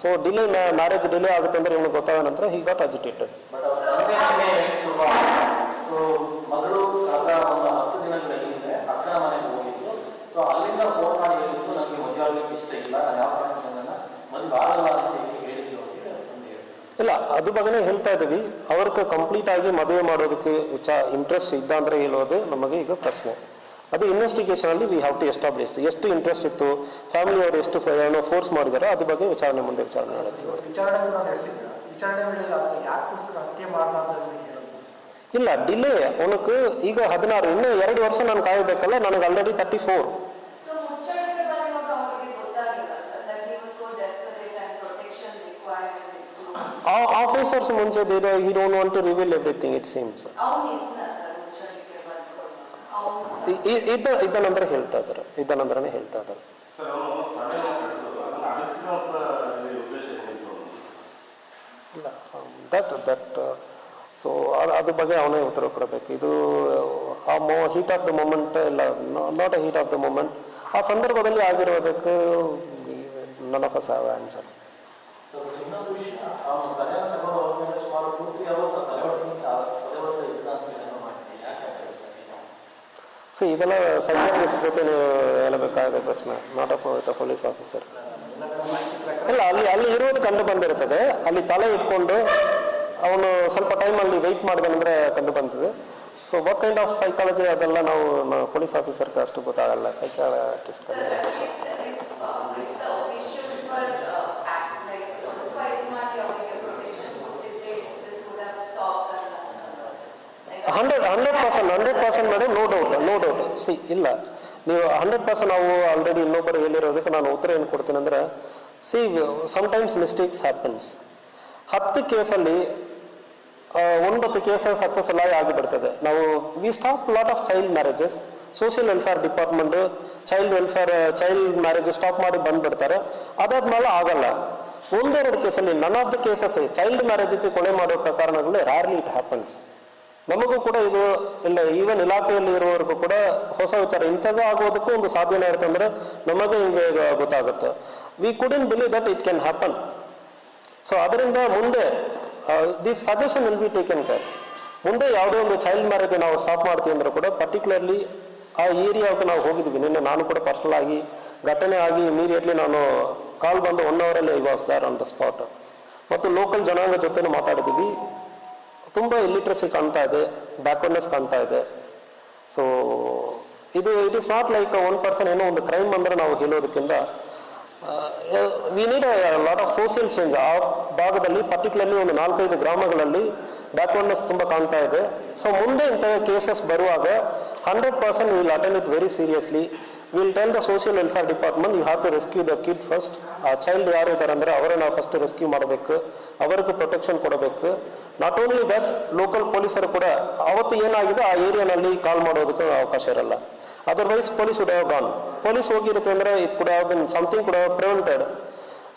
ಸೊ ಡಿಲೇ ಮ್ಯಾರೇಜ್ ಡಿಲೇ ಆಗುತ್ತೆ ಅಂದ್ರೆ ಇವನು ಗೊತ್ತಾದ ನಂತರ ಹಿ ಗಾಟ್ ಅಜಿಟೇಟೆಡ್ ಬಟ್ ಅವ್ರ ತಂದೆ ಮನೆ ಹೇಳ್ತಿರುವ ಸೊ ಮಗಳು ಕಳೆದ ಒಂದು ಹತ್ತು ದಿನಗಳ ಹಿಂದೆ ಅಕ್ಷರ ಮನೆಗೆ ಹೋಗಿದ್ದು ಸೊ ಅಲ್ಲಿಂದ ಫೋನ್ ಮಾಡಿ ಹೇಳಿದ್ದು ನನಗೆ ಮದುವೆ ಆಗ್ಲಿಕ್ಕೆ ಇಷ್ಟ ಇಲ್ಲ ನಾನು ಯಾವ ಕಾರಣಕ್ಕೆ ನನ್ನ ಮದುವೆ ಆಗಲ್ಲ ಅಂತ ಹೇಳಿ ಹೇಳಿದ್ದು ಅಂತ ಹೇಳಿ ಅವ್ರ ತಂದೆ ಹೇಳ್ತಾರೆ. ಇಲ್ಲ ಅದು ಬಗ್ಗೆನೇ ಹೇಳ್ತಾ ಇದ್ದೀವಿ ಅವ್ರಿಗೆ ಕಂಪ್ಲೀಟ್ ಆಗಿ ಮದುವೆ ಮಾಡೋದಕ್ಕೆ ವಿಚ ಇಂಟ್ರೆಸ್ಟ್ ಇದ್ದ ಅಂದ್ರೆ ಹೇಳೋದು ನಮಗೆ ಈಗ ಪ್ರಶ್ನೆ. ಅದು ಇನ್ವೆಸ್ಟಿಗೇಷನ್ ಅಲ್ಲಿ ವಿ ಹ್ಯಾವ್ ಟು ಎಸ್ಟಾಬ್ಲಿಸ್ ಎಷ್ಟು ಇಂಟ್ರೆಸ್ಟ್ ಇತ್ತು ಫ್ಯಾಮಿಲಿ ಅವರು ಎಷ್ಟು ಏನೋ ಫೋರ್ಸ್ ಮಾಡಿದಾರೋ ಅದ್ರ ಬಗ್ಗೆ ವಿಚಾರಣೆ ಮುಂದೆ ವಿಚಾರಣೆ ನಿಮಗೆ ಇಲ್ಲ ಡಿಲೇ ಅವನಕ್ಕೆ ಈಗ ಹದಿನಾರು, ಇನ್ನೂ ಎರಡು ವರ್ಷ ನಾನು ಕಾಯಬೇಕಲ್ಲ, ನನಗೆ ಆಲ್ರೆಡಿ ತರ್ಟಿ ಫೋರ್ So ಮುಚ್ಚಳಿಕೆ ಬರುವಾಗ ಅವರಿಗೆ ಗೊತ್ತಾಗಿಲ್ಲ sir that he was so desperate and protection requirement ಇತ್ತು officers ಮುಂಚೆ he don't want to reveal everything it seems seems. ಇದ್ನ ಸರ್ ಮುಚ್ಚಳಿಕೆ ಬಂದ್ಕೊಂಡು ಅವನು ಇದ್ದ ಇದ್ದ ನಂತರ ಹೇಳ್ತಾ ಇದ್ದಾರೆ ಇದ್ದ ನಂತರನೇ ಹೇಳ್ತಾ ಇದ್ದಾರೆ. ಇಲ್ಲ ದಟ್ ದಟ್ ಸೊ ಅದ್ರ ಬಗ್ಗೆ ಅವನೇ ಉತ್ತರ ಕೊಡಬೇಕು. ಇದು ಆ ಮೋ ಹೀಟ್ ಆಫ್ ದ ಮೂಮೆಂಟ್ ಇಲ್ಲ not a heat of the moment ಆ ಸಂದರ್ಭದಲ್ಲಿ ಆಗಿರೋದಕ್ಕೆ none of us have answer ಅವನು ತಲೆ ತಗೊಂಡು ಅವ್ರ ಮೇಲೆ ಸುಮಾರು ಪೂರ್ತಿ ಅವರ್ಸ ತಲೆ ಹೊಡೆದು ತಲೆ ಹೊಡೆದು ಇದ್ದ ಅಂತ ಹೇಳಿ ಯಾಕೆ ಸೊ ಇದೆಲ್ಲ ಸೈಕಾಟ್ರಿಸ್ಟ್ ಜೊತೆ ನೀವು ಹೇಳಬೇಕಾದ ಪ್ರಶ್ನೆ not up with police officer ಇಲ್ಲ, ಅಲ್ಲಿ ಅಲ್ಲಿ ಇರೋದು ಕಂಡು ಬಂದಿರ್ತದೆ ಅಲ್ಲಿ ತಲೆ ಇಟ್ಕೊಂಡು ಅವನು ಸ್ವಲ್ಪ ಟೈಮಲ್ಲಿ ವೆಯ್ಟ್ ಮಾಡಿದಂದ್ರೆ ಕಂಡು ಬಂದಿದೆ. So what kind of psychology ಅದೆಲ್ಲ ನಾವು ಪೊಲೀಸ್ ಆಫೀಸರ್ಗೆ ಅಷ್ಟು ಗೊತ್ತಾಗಲ್ಲ. Psychologist officials hundred hundred percent hundred percent madam no doubt no doubt C ಇಲ್ಲ. ನೀವು ಹಂಡ್ರೆಡ್ ಪರ್ಸೆಂಟ್ ನಾವು ಆಲ್ರೆಡಿ ಇನ್ನೊಬ್ಬರು ಹೇಳಿರೋದಕ್ಕೆ ನಾನು ಉತ್ತರ ಏನು ಕೊಡ್ತೀನಿ ಅಂದರೆ ಸಿ ಸಮ್ಟೈಮ್ಸ್ ಮಿಸ್ಟೇಕ್ಸ್ ಹ್ಯಾಪನ್ಸ್ ಹತ್ತು ಕೇಸಲ್ಲಿ ಒಂಬತ್ತು ಕೇಸ್ ಸಕ್ಸಸ್ಫುಲ್ ಆಗಿ ಆಗಿಬಿಡ್ತದೆ ನಾವು we stop lot of child marriages social welfare department child welfare child marriage stop ಮಾಡಿ ಬಂದ್ಬಿಡ್ತಾರೆ. ಅದಾದ್ಮೇಲೆ ಆಗಲ್ಲ. ಒಂದೆರಡು ಕೇಸಲ್ಲಿ none of the cases child ಮ್ಯಾರೇಜ್ಗೆ ಕೊಲೆ ಮಾಡೋ ಪ್ರಕರಣಗಳು ರ್ಯಾರ್ಲಿ ಇಟ್ ಹ್ಯಾಪನ್ಸ್ ನಮಗೂ ಕೂಡ ಇದು ಇಲ್ಲ ಈವನ್ ಇಲಾಖೆಯಲ್ಲಿ ಇರುವವರೆಗೂ ಕೂಡ ಹೊಸ ವಿಚಾರ. ಇಂಥದ್ದು ಆಗೋದಕ್ಕೂ ಒಂದು ಸಾಧ್ಯನೇ ಇರುತ್ತೆ ಅಂದ್ರೆ ನಮಗೆ ಹಿಂಗೆ ಗೊತ್ತಾಗುತ್ತೆ. We couldn't believe that it can happen so ಅದರಿಂದ ಮುಂದೆ this suggestion will be taken care ಮುಂದೆ ಯಾವುದೇ ಒಂದು ಚೈಲ್ಡ್ ಮ್ಯಾರೇಜ್ ನಾವು ಸ್ಟಾಪ್ ಮಾಡ್ತೀವಿ ಅಂದ್ರೆ ಕೂಡ ಪರ್ಟಿಕ್ಯುಲರ್ಲಿ ಆ ಏರಿಯಾಕ್ಕೆ ನಾವು ಹೋಗಿದ್ವಿ. ನಿನ್ನೆ ನಾನು ಕೂಡ ಪರ್ಸನಲ್ ಆಗಿ, ಘಟನೆ ಆಗಿ ಇಮಿಡಿಯೇಟ್ಲಿ ನಾನು ಕಾಲ್ ಬಂದು ಒನ್ ಅವರಲ್ಲಿ was sir on the spot ಮತ್ತು ಲೋಕಲ್ ಜನಾಂಗ ಜೊತೆ ಮಾತಾಡಿದ್ವಿ. ತುಂಬ ಇಲ್ಲಿಟ್ರಸಿ ಕಾಣ್ತಾ ಇದೆ ಬ್ಯಾಕ್ವರ್ಡ್ನೆಸ್ ಕಾಣ್ತಾ ಇದೆ. ಸೊ ಇದು it is not like one person ಏನೋ ಒಂದು ಕ್ರೈಮ್ ಅಂದರೆ ನಾವು ಹೇಳೋದಕ್ಕಿಂತ we need lot of social change ಆ ಭಾಗದಲ್ಲಿ ಪರ್ಟಿಕ್ಯುಲರ್ಲಿ ಒಂದು ನಾಲ್ಕೈದು ಗ್ರಾಮಗಳಲ್ಲಿ ಬ್ಯಾಕ್ವರ್ಡ್ನೆಸ್ ತುಂಬ ಕಾಣ್ತಾ ಇದೆ. ಸೊ ಮುಂದೆ ಇಂಥ ಕೇಸಸ್ ಬರುವಾಗ hundred percent will attend it very seriously will tell the social welfare department you have to rescue the kid first ಆ ಚೈಲ್ಡ್ ಯಾರು ಇದ್ದಾರೆ ಅಂದರೆ ಅವರನ್ನು ಫಸ್ಟ್ ರೆಸ್ಕ್ಯೂ ಮಾಡಬೇಕು. ಅವರಿಗೆ ಪ್ರೊಟೆಕ್ಷನ್ ಕೊಡಬೇಕು. ನಾಟ್ ಓನ್ಲಿ ದಟ್ ಲೋಕಲ್ ಪೊಲೀಸರು ಕೂಡ ಅವತ್ತು ಏನಾಗಿದೆ, ಆ ಏರಿಯಾನಲ್ಲಿ ಕಾಲ್ ಮಾಡೋದಕ್ಕೆ ಅವಕಾಶ ಇರಲ್ಲ. Otherwise police would have gone police ಹೋಗಿರುತ್ತೆ ಅಂದರೆ it could have been something could have prevented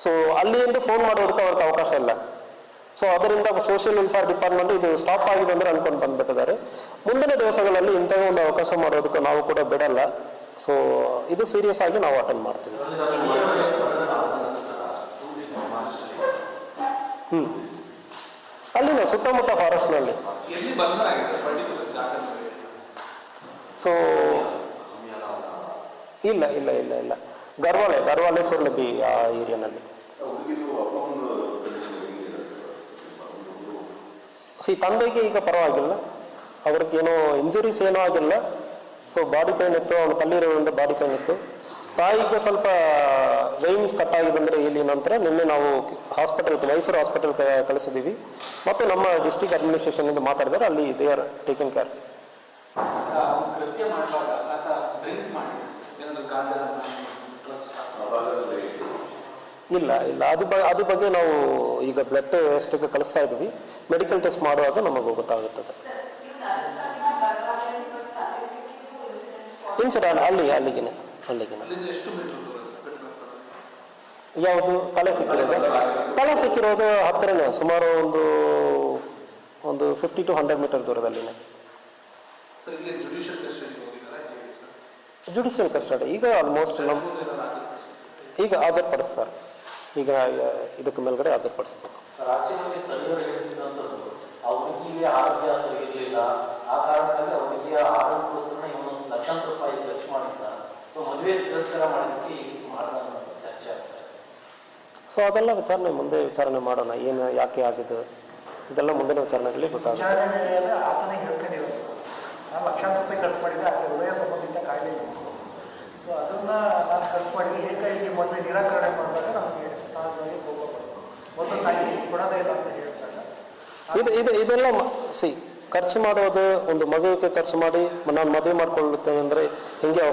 so ಅಲ್ಲಿಂದ ಫೋನ್ ಮಾಡೋದಕ್ಕೆ ಅವ್ರಿಗೆ ಅವಕಾಶ ಇಲ್ಲ. ಸೊ ಅದರಿಂದ ಸೋಷಿಯಲ್ ವೆಲ್ಫೇರ್ ಡಿಪಾರ್ಟ್ಮೆಂಟ್ ಇದು ಸ್ಟಾಪ್ ಆಗಿದೆ ಅಂದರೆ ಅನ್ಕೊಂಡು ಬಂದ್ಬಿಟ್ಟಿದ್ದಾರೆ. ಮುಂದಿನ ದಿವಸಗಳಲ್ಲಿ ಇಂಥ ಒಂದು ಅವಕಾಶ ಮಾಡೋದಕ್ಕೆ ನಾವು ಕೂಡ ಬಿಡಲ್ಲ. ಸೊ ಇದು ಸೀರಿಯಸ್ ಆಗಿ ನಾವು ಅಟೆಂಡ್ ಮಾಡ್ತೀವಿ. ಹ್ಮ್. ಅಲ್ಲಿನ ಸುತ್ತಮುತ್ತ ಫಾರೆಸ್ಟ್ನಲ್ಲಿ ಸೊ ಇಲ್ಲ ಇಲ್ಲ ಇಲ್ಲ ಇಲ್ಲ. ಗರ್ವಾಲೆ ಗರ್ವಾಲೆ ಬಿ, ಆ ಏರಿಯಾನಲ್ಲಿ ಸಿ ತಂದೆಗೆ ಈಗ ಪರವಾಗಿಲ್ಲ. ಅವ್ರಿಗೇನೋ ಇಂಜುರೀಸ್ ಏನೂ ಆಗಿಲ್ಲ. ಸೊ ಬಾಡಿ ಪೇನ್ ಇತ್ತು, ಅವನು ತಲ್ಲಿರೋದ್ರಿಂದ ಬಾಡಿ ಪೇನ್ ಇತ್ತು. ತಾಯಿಗೆ ಸ್ವಲ್ಪ ವೈನ್ಸ್ ಕಟ್ ಅಂದರೆ ಇಲ್ಲಿ ನಂತರ ನಿನ್ನೆ ನಾವು ಹಾಸ್ಪಿಟಲ್ಗೆ ಮೈಸೂರು ಹಾಸ್ಪಿಟಲ್ಗೆ ಕಳಿಸಿದ್ದೀವಿ ಮತ್ತು ನಮ್ಮ ಡಿಸ್ಟಿಕ್ ಅಡ್ಮಿನಿಸ್ಟ್ರೇಷನಿಂದ ಮಾತಾಡಿದರೆ, ಅಲ್ಲಿ ದೇ ಆರ್ ಟೇಕಿಂಗ್ ಕೇರ್ ಇಲ್ಲ ಇಲ್ಲ. ಅದು ಬ ಅದ್ರ ಬಗ್ಗೆ ನಾವು ಈಗ ಬ್ಲಡ್ ಟೆಸ್ಟ್ಗೆ ಕಳಿಸ್ತಾ ಇದ್ವಿ ಮೆಡಿಕಲ್ ಟೆಸ್ಟ್ ಮಾಡುವಾಗ ನಮಗೆ ಗೊತ್ತಾಗುತ್ತದೆ ಸರ್ ನೀವು ರಾಜಸ್ಥಾನದಿಂದ ಗರ್ಭಾಲಯದಲ್ಲಿ ಬಟ್ ತಂದೆ ಸಿಕ್ಕಿದ್ದು ಇನ್ಸಿಡೆಂಟ್ ಅಲ್ಲಿಗೆ ಅಲ್ಲಿ ಅಲ್ಲಿಗೆ ಅಲ್ಲಿಗೆ ಯಾವುದು? ತಲೆ ಸಿಕ್ಕಿರೋದು? ತಲೆ ಸಿಕ್ಕಿರೋದು. ಹತ್ತಿರನೇ ಸುಮಾರು ಒಂದು ಒಂದು ಫಿಫ್ಟಿ ಟು ಹಂಡ್ರೆಡ್ ಮೀಟರ್ ದೂರದಲ್ಲಿನೇ. ಸರ್ ಇಲ್ಲಿ ಜುಡಿಷಿಯಲ್ ಕಸ್ಟಡಿ ಹೋಗಿದ್ದಾರೆ? ಸರ್? ಜುಡಿಷಿಯಲ್ ಕಸ್ಟಡಿ ಈಗ ಆಲ್ಮೋಸ್ಟ್ ನಮ್ಮ ಈಗ ಹಾಜರ್ ಈಗ ಹಾಜರುಪಡಿಸ್ತಾರೆ. ಈಗ ಇದಕ್ಕೆ ಮೇಲ್ಗಡೆ ಹಾಜರುಪಡಿಸ್ಬೇಕು. ಆರೋಗ್ಯ ಸರಿ ಇರಲಿಲ್ಲ. ಆ ಹುಡುಗಿಗೆ ಆರೋಗ್ಯ ಲಕ್ಷಾಂತರ ರೂಪಾಯಿ ಖರ್ಚು ಮಾಡಿದ್ದ ಸೊ ಮದುವೆ ತಿರಸ್ಕಾರ ಮಾಡಿದ್ದಕ್ಕೆ ಮಾಡ್ದ ಚರ್ಚೆ ಸೊ ಅದೆಲ್ಲ ವಿಚಾರಣೆ ಮುಂದೆ ವಿಚಾರಣೆ ಮಾಡೋಣ ಏನು ಯಾಕೆ ಆಗಿದೆ ಇದೆಲ್ಲ ಮುಂದಿನ ವಿಚಾರಣೆಗಳಲ್ಲಿ ಗೊತ್ತಾಗುತ್ತೆ ಆತನೇ ಹೇಳ್ಕೊಂಡಿರೋದು ನಾನು ಲಕ್ಷಾಂತರ ರೂಪಾಯಿ ಖರ್ಚು ಮಾಡಿದ್ದೆ ಆದರೆ ಹೃದಯ ಸಂಬಂಧಿತ ಕಾಯಿಲೆ ಸೊ ಅದನ್ನು ನಾನು ಖರ್ಚು ಮಾಡಿದ್ದೆ ಏಕಾಏಕಿ ಮೊದಲು ನಿರಾಕರಣೆ ಮಾಡಿದಾಗ ನಮಗೆ ಸಹಜವಾಗಿ ಕೋಪ ಬಂತು ಒಂದು ತಾಯಿ ಕೊಡೋದೇ ಇಲ್ಲ ಅಂತ ಹೇಳ್ತಾರೆ ಇದು ಇದು ಇದೆಲ್ಲ ಸಿ ಖರ್ಚು ಮಾಡೋದು ಒಂದು ಮಗುವಿಗೆ ಖರ್ಚು ಮಾಡಿ ನಾನು ಮದುವೆ ಮಾಡ್ಕೊಳ್ಳುತ್ತೇನೆ ಅಂದರೆ ಹಿಂಗೆ